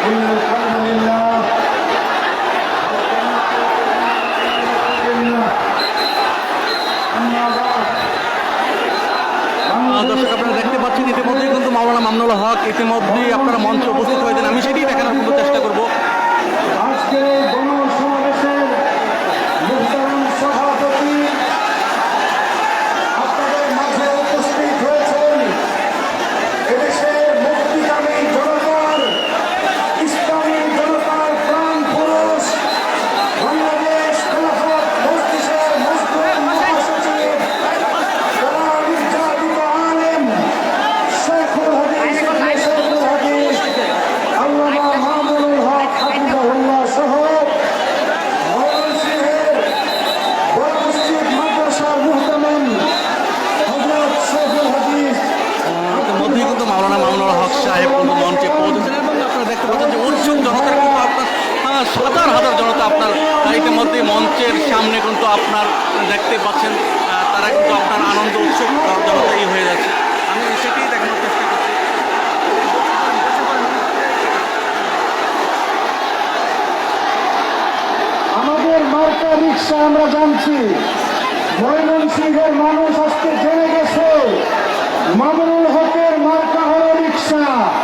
إن الحمد لله দর্শক আপনারা দেখতে পাচ্ছেন ইতিমধ্যেই কিন্তু মাওলানা মামনুল হক ইতিমধ্যেই আপনারা মঞ্চে উপস্থিত হয়েছেন আমি সেটি দেখানোর কিন্তু চেষ্টা করব। আজকে মাওলানা মামুনুল হক সাহেব কিন্তু মঞ্চে পৌঁছেছেন এবং আপনারা দেখতে পাচ্ছেন যে উৎসুক জনতার কিন্তু আপনার হাজার হাজার জনতা আপনার ইতিমধ্যে মঞ্চের সামনে কিন্তু আপনার দেখতে পাচ্ছেন তারা কিন্তু আপনার আনন্দ উৎসুক জনতাই হয়ে যাচ্ছে। আমি সেটাই দেখানোর চেষ্টা করছি। আমাদের মার্কা রিক্সা আমরা জানছি। ময়মনসিংহের মানুষ আজকে জেনে গেছে। মামুনুল হকের মার্কা